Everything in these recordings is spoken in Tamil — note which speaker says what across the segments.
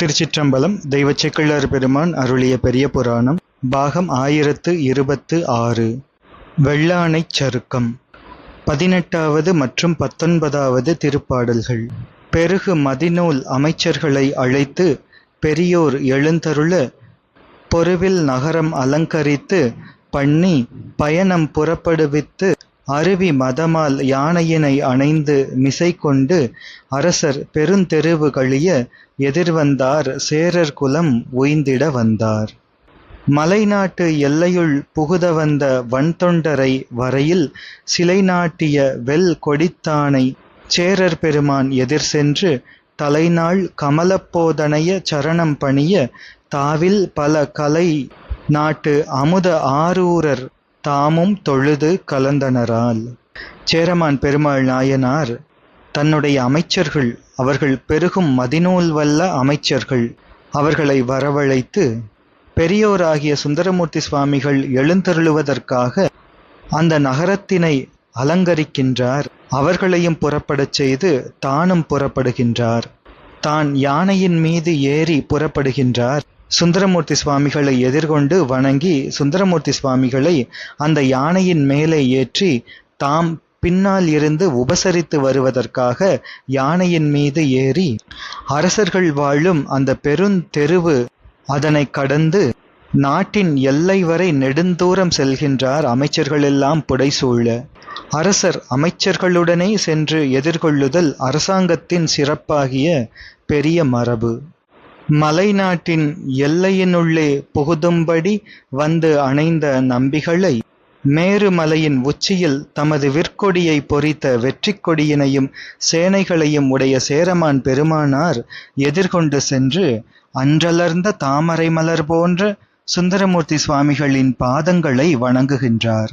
Speaker 1: திருச்சிற்றம்பலம் தெய்வ செக்கிழார் பெருமான் அருளிய பெரிய புராணம் பாகம் ஆயிரத்து இருபத்து ஆறு. வெள்ளானைச் சருக்கம். பதினெட்டாவது மற்றும் பத்தொன்பதாவது திருப்பாடல்கள். பெருகு மதிநூல் அமைச்சர்களை அழைத்து பெரியோர் எழுந்தருள பொருவில் நகரம் அலங்கரித்து பண்ணி பயணம் புறப்படுவித்து அருவி மதமால் யானையினை அணைந்து மிசை கொண்டு அரசர் பெருந்தெருவு கழிய எதிர்வந்தார் சேரர் குலம் உய்ந்திட வந்தார். மலைநாட்டு எல்லையுள் புகுத வந்த வன்தொண்டரை வரையில் சிலை நாட்டிய வெல் கொடித்தானை சேரர் பெருமான் எதிர் சென்று தலைநாள் கமலப்போதனைய சரணம் பணிய தாவில் பல கலை நாட்டு அமுத ஆரூரர் தாமும் தொழுது கலந்தனரால். சேரமான் பெருமாள் நாயனார் தன்னுடைய அமைச்சர்கள் அவர்கள் பெருகும் மதிநூல் வல்ல அமைச்சர்கள் அவர்களை வரவழைத்து பெரியோராகிய சுந்தரமூர்த்தி சுவாமிகள் எழுந்தருளுவதற்காக அந்த நகரத்தினை அலங்கரிக்கின்றார். அவர்களையும் புறப்படச் செய்து தானும் புறப்படுகின்றார். தான் யானையின் மீது ஏறி புறப்படுகின்றார். சுந்தரமூர்த்தி சுவாமிகளை எதிர்கொண்டு வணங்கி சுந்தரமூர்த்தி சுவாமிகளை அந்த யானையின் மேலே ஏற்றி தாம் பின்னால் இருந்து உபசரித்து வருவதற்காக யானையின் மீது ஏறி அரசர்கள் வாழும் அந்த பெருந்தெருவு அதனை கடந்து நாட்டின் எல்லை வரை நெடுந்தூரம் செல்கின்றார் அமைச்சர்களெல்லாம் புடைசூழ. அரசர் அமைச்சர்களுடனே சென்று எதிர்கொள்ளுதல் அரசாங்கத்தின் சிறப்பாகிய பெரிய மரபு. மலைநாட்டின் எல்லையினுள்ளே புகுதும்படி வந்து அணைந்த நம்பிகளை மேருமலையின் உச்சியில் தமது விற்கொடியை பொறித்த வெற்றிக் கொடியினையும் சேனைகளையும் உடைய சேரமான் பெருமானார் எதிர்கொண்டு சென்று அன்றலர்ந்த தாமரை மலர் போன்ற சுந்தரமூர்த்தி சுவாமிகளின் பாதங்களை வணங்குகின்றார்.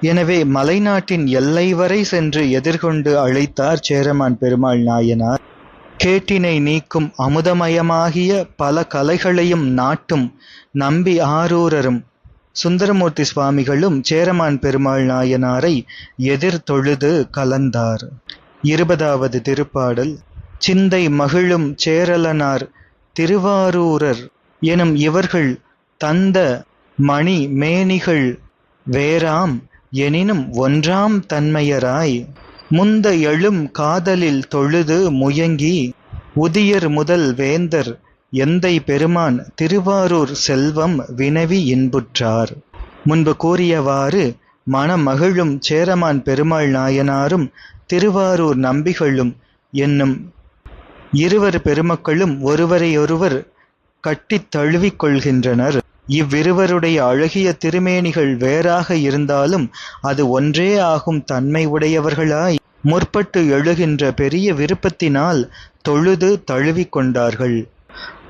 Speaker 1: எனவே மலைநாட்டின் எல்லை வரை சென்று எதிர்கொண்டு அழைத்தார் சேரமான் பெருமாள் நாயனார். கேட்டினை நீக்கும் அமுதமயமாகிய பல கலைகளையும் நாட்டும் நம்பி ஆரூரரும். சுந்தரமூர்த்தி சுவாமிகளும் சேரமான் பெருமாள் நாயனாரை எதிர் தொழுது கலந்தார். இருபதாவது திருப்பாடல் சிந்தை மகிழும் சேரலனார் திருவாரூரர் எனும் இவர்கள் தந்த மணி மேனிகள் வேறாம் எனினும் ஒன்றாம் தன்மையராய். முந்த எழும் காதலில் தொழுது முயங்கி உதியர் முதல் வேந்தர் எந்தை பெருமான் திருவாரூர் செல்வம் வினவி இன்புற்றார். முன்பு கூறியவாறு மனமகிழும் சேரமான் பெருமாள் நாயனாரும் திருவாரூர் நம்பிகளும் என்னும் இருவர் பெருமக்களும் ஒருவரையொருவர் கட்டித் தழுவிக் கொள்கின்றனர். இவ்விருவருடைய அழகிய திருமேனிகள் வேறாக இருந்தாலும் அது ஒன்றே ஆகும் தன்மை உடையவர்களாய் முற்பட்டு எழுகின்ற பெரிய விருப்பத்தினால் தொழுது தழுவிக் கொண்டார்கள்.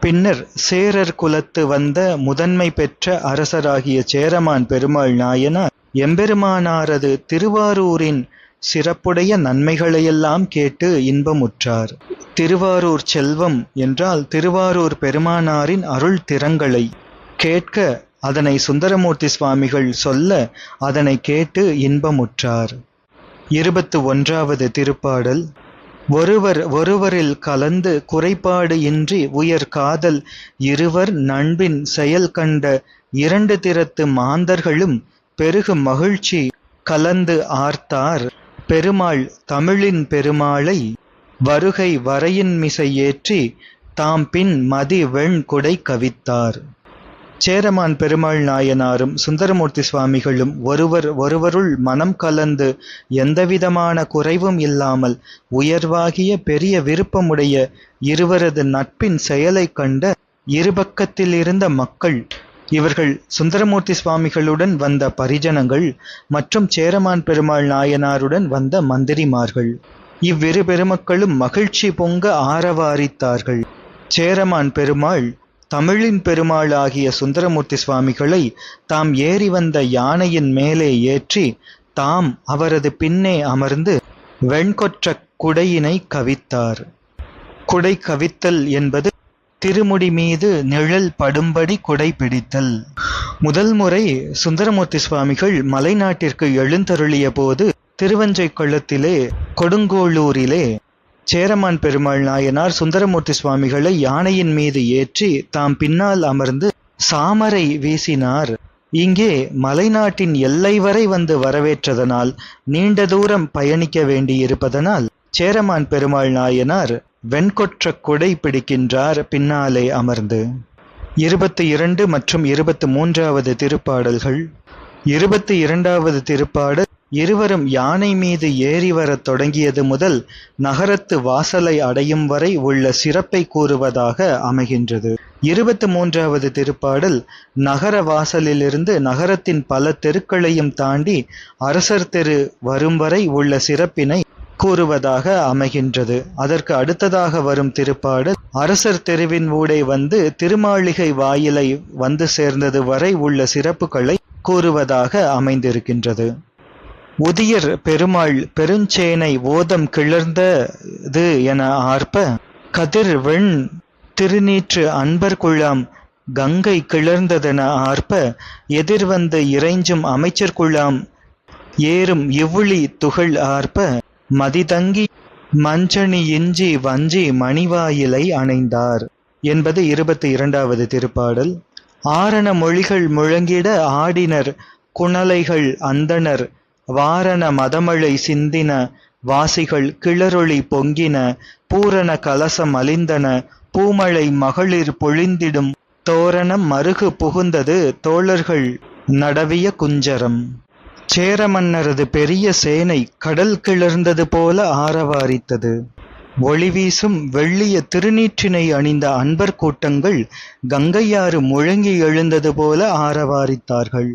Speaker 1: பின்னர் சேரர் குலத்து வந்த முதன்மை பெற்ற அரசராகிய சேரமான் பெருமாள் நாயனார் எம்பெருமானாரது திருவாரூரின் சிறப்புடைய நன்மைகளையெல்லாம் கேட்டு இன்பமுற்றார். திருவாரூர் செல்வம் என்றால் திருவாரூர் பெருமானாரின் அருள் திறங்களை. கேட்க அதனை சுந்தரமூர்த்தி சுவாமிகள் சொல்ல அதனை கேட்டு இன்பமுற்றார். இருபத்து ஒன்றாவது திருப்பாடல். ஒருவர் ஒருவரில் கலந்து குறைபாடு இன்றி உயர் காதல் இருவர் நண்பின் செயல் கண்ட இரண்டு திறத்து மாந்தர்களும் பெருகு மகிழ்ச்சி கலந்து ஆர்த்தார். பெருமாள் தமிழின் பெருமாளை வருகை வரையின் மிசையேற்றி தாம் பின் மதி வெண் குடை கவித்தார். சேரமான் பெருமாள் நாயனாரும் சுந்தரமூர்த்தி சுவாமிகளும் ஒருவர் ஒருவருள் மனம் கலந்து எந்தவிதமான குறைவும் இல்லாமல் உயர்வாகிய பெரிய விருப்பமுடைய இருவரது நட்பின் செயலைக் கண்ட இருபக்கத்தில் இருந்த மக்கள் இவர்கள் சுந்தரமூர்த்தி சுவாமிகளுடன் வந்த பரிஜனங்கள் மற்றும் சேரமான் பெருமாள் நாயனாருடன் வந்த மந்திரிமார்கள். இவ்விரு பெருமக்களும் மகிழ்ச்சி பொங்க ஆரவாரித்தார்கள். சேரமான் பெருமாள் தமிழின் பெருமாள் ஆகிய சுந்தரமூர்த்தி சுவாமிகளை தாம் ஏறி வந்த யானையின் மேலே ஏற்றி தாம் அவரது பின்னே அமர்ந்து வெண்கொற்ற குடையினை கவித்தார். குடை கவித்தல் என்பது திருமுடி மீது நிழல் படும்படி குடை பிடித்தல். முதல் முறை சுந்தரமூர்த்தி சுவாமிகள் மலைநாட்டிற்கு எழுந்தருளிய போது திருவஞ்சை கொள்ளத்திலே கொடுங்கோளூரிலே சேரமான் பெருமாள் நாயனார் சுந்தரமூர்த்தி சுவாமிகளை யானையின் மீது ஏற்றி தாம் பின்னால் அமர்ந்து சாமரை வீசினார். இங்கே மலைநாட்டின் எல்லை வரை வந்து வரவேற்றதனால் நீண்ட தூரம் பயணிக்க வேண்டியிருப்பதனால் சேரமான் பெருமாள் நாயனார் வெண்கொற்ற கொடை பிடிக்கின்றார் பின்னாலே அமர்ந்து. இருபத்தி இரண்டு மற்றும் இருபத்தி மூன்றாவது திருப்பாடல்கள். இருபத்தி இரண்டாவது திருப்பாடல் இருவரும் யானை மீது ஏறி வரத் தொடங்கியது முதல் நகரத்து வாசலை அடையும் வரை உள்ள சிறப்பை கூறுவதாக அமைகின்றது. இருபத்தி மூன்றாவது திருப்பாடல் நகர வாசலிலிருந்து நகரத்தின் பல தெருக்களையும் தாண்டி அரசர் தெரு வரும் வரை உள்ள சிறப்பினை கூறுவதாக அமைகின்றது. அதற்கு அடுத்ததாக வரும் திருப்பாடல் அரசர் தெருவின் ஊடே வந்து திருமாளிகை வாயிலை வந்து சேர்ந்தது வரை உள்ள சிறப்புகளை கூறுவதாக அமைந்திருக்கின்றது. உதியர் பெருமாள் பெருஞ்சேனை ஓதம் கிளர்ந்தது என ஆர்ப்ப கதிர் வெண் திருநீற்று அன்பர் குழாம் கங்கை கிளர்ந்ததென ஆர்ப்ப எதிர்வந்த இறைஞ்சும் அமைச்சர் குழாம் ஏறும் இவ்வுளி துகள் ஆர்ப்ப மதிதங்கி மஞ்சணி இஞ்சி வஞ்சி மணிவாயிலை அணைந்தார் என்பது இருபத்தி இரண்டாவது திருப்பாடல். ஆரண மொழிகள் முழங்கிட ஆடினர் குணலைகள் அந்தணர் வாரண மதமழை சிந்தின வாசிகள் கிளறொளி பொங்கின பூரண கலசம் அலிந்தன பூமழை மகளிர் பொழிந்திடும் தோரணம் மருகு புகுந்தது தோழர்கள் நடவிய குஞ்சரம். சேரமன்னரது பெரிய சேனை கடல் கிளர்ந்தது போல ஆரவாரித்தது. ஒளிவீசும் வெள்ளிய திருநீற்றினை அணிந்த அன்பர் கூட்டங்கள் கங்கையாறு முழங்கி எழுந்தது போல ஆரவாரித்தார்கள்.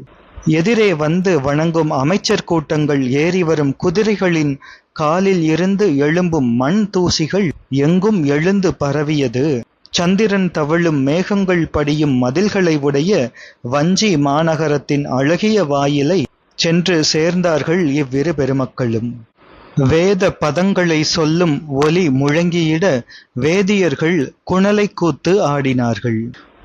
Speaker 1: எதிரே வந்து வணங்கும் அமைச்சர் கூட்டங்கள் ஏறி வரும் குதிரைகளின் காலில் இருந்து எழும்பும் மண் தூசிகள் எங்கும் எழுந்து பரவியது. சந்திரன் தவழும் மேகங்கள் படியும் மதில்களை உடைய வஞ்சி மாநகரத்தின் அழகிய வாயிலை சென்று சேர்ந்தார்கள் இவ்விரு பெருமக்களும். வேத பதங்களை சொல்லும் ஒலி முழங்கியிட வேதியர்கள் குணலை கூத்து ஆடினார்கள்.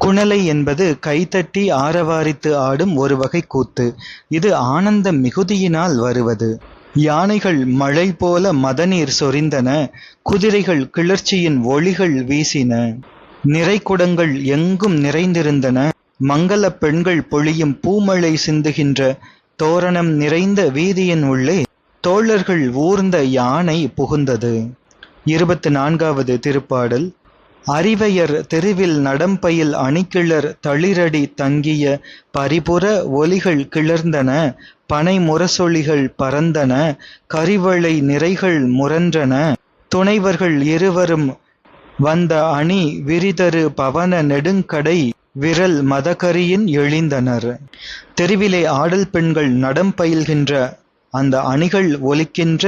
Speaker 1: குணலை என்பது கைதட்டி ஆரவாரித்து ஆடும் ஒரு வகை கூத்து. இது ஆனந்த மிகுதியினால் வருவது. யானைகள் மழை போல மதநீர் சொரிந்தன. குதிரைகள் கிளர்ச்சியின் ஒளிகள் வீசின. நிறைக்குடங்கள் எங்கும் நிறைந்திருந்தன. மங்கள பெண்கள் பொழியும் பூமழை சிந்துகின்ற. தோரணம் நிறைந்த வீதியின் உள்ளே தோழர்கள் ஊர்ந்த யானை புகுந்தது. இருபத்தி நான்காவது திருப்பாடல். அறிவையர் தெருவில் நடம்பயில் அணிக்கிளர் தளிரடி தங்கிய பரிபுற ஒலிகள் கிளர்ந்தன பனை முரசொலிகள் பறந்தன கரிவளை நிறைகள் முரன்றன. துணைவர்கள் இருவரும் வந்த அணி விரிதரு பவன நெடுங்கடை விரல் மதகரியின் எழுந்தனர். தெருவிலே ஆடல் பெண்கள் நடம் பயில்கின்ற அந்த அணிகள் ஒலிக்கின்ற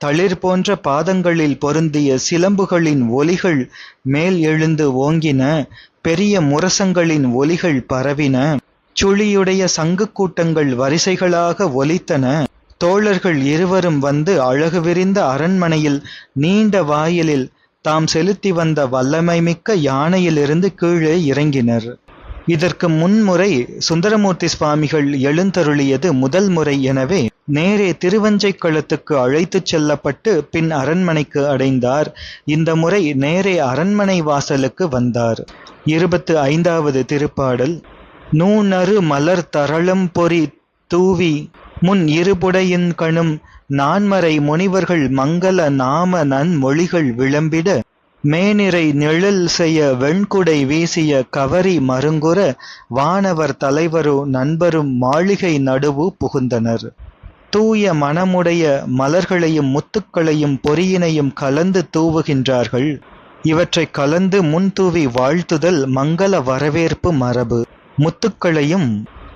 Speaker 1: தளிர் போன்ற பாதங்களில் பொருந்திய சிலம்புகளின் ஒலிகள் மேல் எழுந்து ஓங்கின பெரிய முரசங்களின் ஒலிகள் பரவின. சுழியுடைய சங்கு கூட்டங்கள் வரிசைகளாக ஒலித்தன. தோழர்கள் இருவரும் வந்து அழகு விரிந்த அரண்மனையில் நீண்ட வாயிலில் தாம் செலுத்தி வந்த வல்லமை மிக்க யானையிலிருந்து கீழே இறங்கினர். இதற்கு முன்முறை சுந்தரமூர்த்தி சுவாமிகள் எழுந்தருளியது முதல் முறை எனவே. நேரே திருவஞ்சைக்களத்துக்கு அழைத்துச் செல்லப்பட்டு பின் அரண்மனைக்கு அடைந்தார். இந்த முறை நேரே அரண்மனை வாசலுக்கு வந்தார். இருபத்து ஐந்தாவது திருப்பாடல். நூனரு மலர் தரளம் பொறி தூவி முன் இருபுடையின் கணும் நான்மறை முனிவர்கள் மங்கள நாம நன்மொழிகள் விளம்பிட மேனிறை நிழல் செய்ய வெண்குடை வீசிய கவரி மருங்குற வானவர் தலைவரும் நண்பரும் மாளிகை நடுவு புகுந்தனர். தூய மனமுடைய மலர்களையும் முத்துக்களையும் பொறியினையும் கலந்து தூவுகின்றார்கள். இவற்றை கலந்து முன்தூவி வாழ்த்துதல் மங்கள வரவேற்பு மரபு. முத்துக்களையும்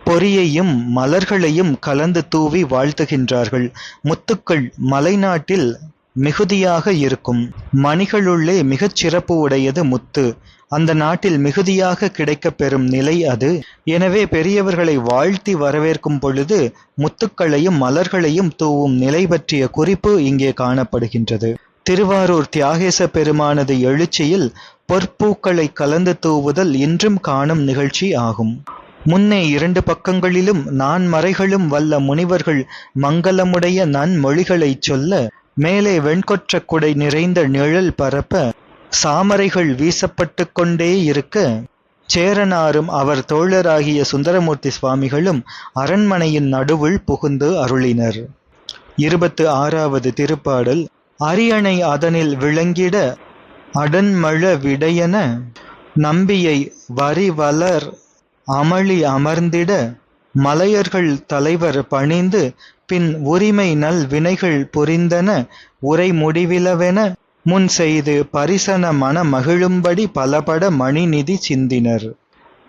Speaker 1: பொறியையும் மலர்களையும் கலந்து தூவி வாழ்த்துகின்றார்கள். முத்துக்கள் மலைநாட்டில் மிகுதியாக இருக்கும். மணிகளுள்ளே மிகச் சிறப்பு உடையது முத்து. அந்த நாட்டில் மிகுதியாக கிடைக்கப் பெறும் நிலை அது. எனவே பெரியவர்களை வாழ்த்தி வரவேற்கும் பொழுது முத்துக்களையும் மலர்களையும் தூவும் நிலை பற்றிய குறிப்பு இங்கே காணப்படுகின்றது. திருவாரூர் தியாகேச பெருமானது எழுச்சியில் பொற்பூக்களை கலந்து தூவுதல் இன்றும் காணும் நிகழ்ச்சி ஆகும். முன்னே இரண்டு பக்கங்களிலும் நான் மறைகளும் வல்ல முனிவர்கள் மங்களமுடைய நன்மொழிகளைச் சொல்ல மேலே வெண்கொற்ற குடை நிறைந்த நிழல் பரப்ப சாமரைகள் வீசப்பட்டு கொண்டே இருக்க சேரனாரும் அவர் தோழராகிய சுந்தரமூர்த்தி சுவாமிகளும் அரண்மனையின் நடுவுள் புகுந்து அருளினர். இருபத்து ஆறாவது திருப்பாடல் அரியணை அதனில் விளங்கிட அடன்மழ விடையன நம்பியை வரிவலர் அமளி அமர்ந்திட மலையர்கள் தலைவர் பணிந்து பின் உரிமை நல் வினைகள் புரிந்தன உரை முடிவிலவென முன் செய்து பரிசன மன மகிழும்படி பலபட மணிநிதி சிந்தினர்.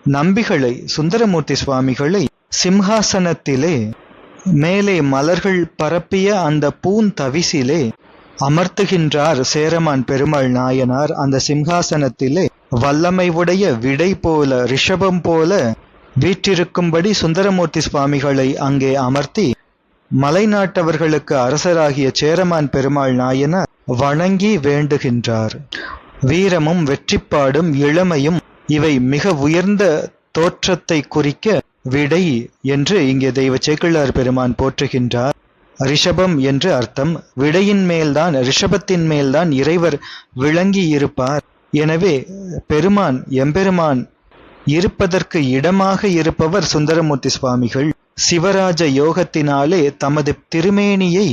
Speaker 1: நம்பிகளை சுந்தரமூர்த்தி சுவாமிகளை சிம்ஹாசனத்திலே மேலே மலர்கள் பரப்பிய அந்த பூந்தவிசிலே அமர்த்துகின்றார் சேரமான் பெருமாள் நாயனார். அந்த சிம்ஹாசனத்திலே வல்லமை உடைய விடை போல ரிஷபம் போல வீற்றிருக்கும்படி சுந்தரமூர்த்தி சுவாமிகளை அங்கே அமர்த்தி மலைநாட்டவர்களுக்கு அரசராகிய சேரமான் பெருமாள் நாயனார் வணங்கி வேண்டுகின்றார். வீரமும் வெற்றிப்பாடும் இளமையும் இவை மிக உயர்ந்த தோற்றத்தை குறிக்க விடை என்று இங்கே தெய்வ சேக்கிழார் பெருமான் போற்றுகின்றார். ரிஷபம் என்று அர்த்தம். விடையின் மேல்தான் ரிஷபத்தின் மேல்தான் இறைவர் விளங்கி இருப்பார். எனவே பெருமான் எம்பெருமான் இருப்பதற்கு இடமாக இருப்பவர் சுந்தரமூர்த்தி சுவாமிகள். சிவராஜ யோகத்தினாலே தமது திருமேனியை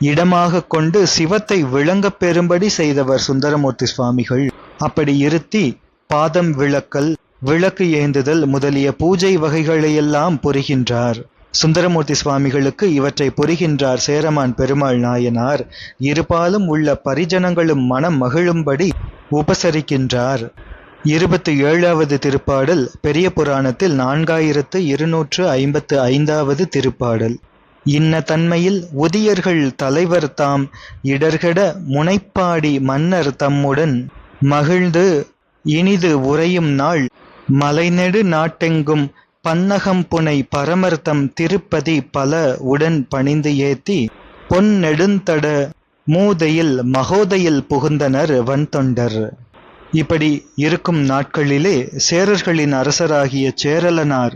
Speaker 1: இடமாக கொண்டு சிவத்தை விளங்கப் பெறும்படி செய்தவர் சுந்தரமூர்த்தி சுவாமிகள். அப்படி இருத்தி பாதம் விளக்கல் விளக்கு ஏந்துதல் முதலிய பூஜை வகைகளையெல்லாம் புரிகின்றார். சுந்தரமூர்த்தி சுவாமிகளுக்கு இவற்றை புரிகின்றார் சேரமான் பெருமாள் நாயனார். இருபாலும் உள்ள பரிஜனங்களும் மனம் மகிழும்படி உபசரிக்கின்றார். இருபத்தி ஏழாவது திருப்பாடல் பெரிய புராணத்தில் நான்காயிரத்து இருநூற்று ஐம்பத்து ஐந்தாவது திருப்பாடல். இன்ன தன்மையில் உதியர்கள் தலைவர் தாம் இடர்கெட முனைப்பாடி மன்னர் தம்முடன் மகிழ்ந்து இனிது உறையும் நாள் மலைநெடு நாட்டெங்கும் பன்னகம் புனை பரமர்த்தம் திருப்பதி பல உடன் பணிந்து ஏத்தி பொன் நெடுந்தட மூதையில் மகோதையில் புகுந்தனர் வன்தொண்டர். இப்படி இருக்கும் நாட்களிலே சேரர்களின் அரசராகிய சேரலனார்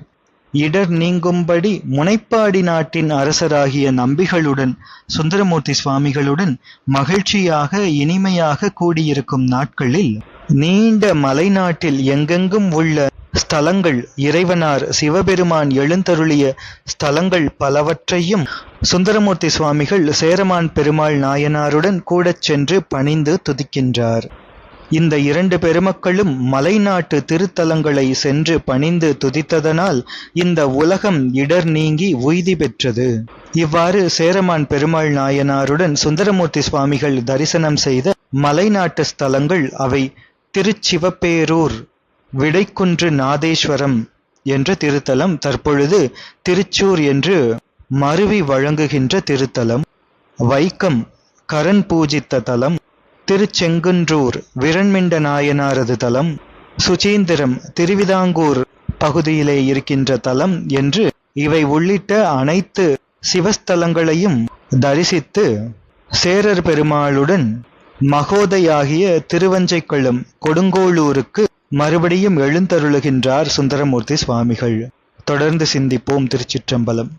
Speaker 1: இடர் நீங்கும்படி முனைப்பாடி நாட்டின் அரசராகிய நம்பிகளுடன் சுந்தரமூர்த்தி சுவாமிகளுடன் மகிழ்ச்சியாக இனிமையாக கூடியிருக்கும் நாட்களில் நீண்ட மலைநாட்டில் எங்கெங்கும் உள்ள ஸ்தலங்கள் இறைவனார் சிவபெருமான் எழுந்தருளிய ஸ்தலங்கள் பலவற்றையும் சுந்தரமூர்த்தி சுவாமிகள் சேரமான் பெருமாள் நாயனாருடன் கூடச் சென்று பணிந்து துதிக்கின்றார். இந்த இரண்டு பெருமக்களும் மலைநாட்டு திருத்தலங்களை சென்று பணிந்து துதித்ததனால் இந்த உலகம் இடர் நீங்கி உய்தி பெற்றது. இவ்வாறு சேரமான் பெருமாள் நாயனாருடன் சுந்தரமூர்த்தி சுவாமிகள் தரிசனம் செய்த மலைநாட்டு ஸ்தலங்கள் அவை திருச்சிவப்பேரூர் விடைக்குன்று நாதேஸ்வரம் என்ற திருத்தலம் தற்பொழுது திருச்சூர் என்று மருவி வழங்குகின்ற திருத்தலம் வைக்கம் கரண் பூஜித்த தலம் திருச்செங்குன்றூர் விரண்மிண்ட நாயனாரது தலம் சுச்சீந்திரம் திருவிதாங்கூர் பகுதியிலே இருக்கின்ற தலம் என்று இவை உள்ளிட்ட அனைத்து சிவஸ்தலங்களையும் தரிசித்து சேரர் பெருமாளுடன் மகோதையாகிய திருவஞ்சைக்குளம் கொடுங்கோளூருக்கு மறுபடியும் எழுந்தருளுகின்றார் சுந்தரமூர்த்தி சுவாமிகள். தொடர்ந்து சிந்திப்போம் திருச்சிற்றம்பலம்.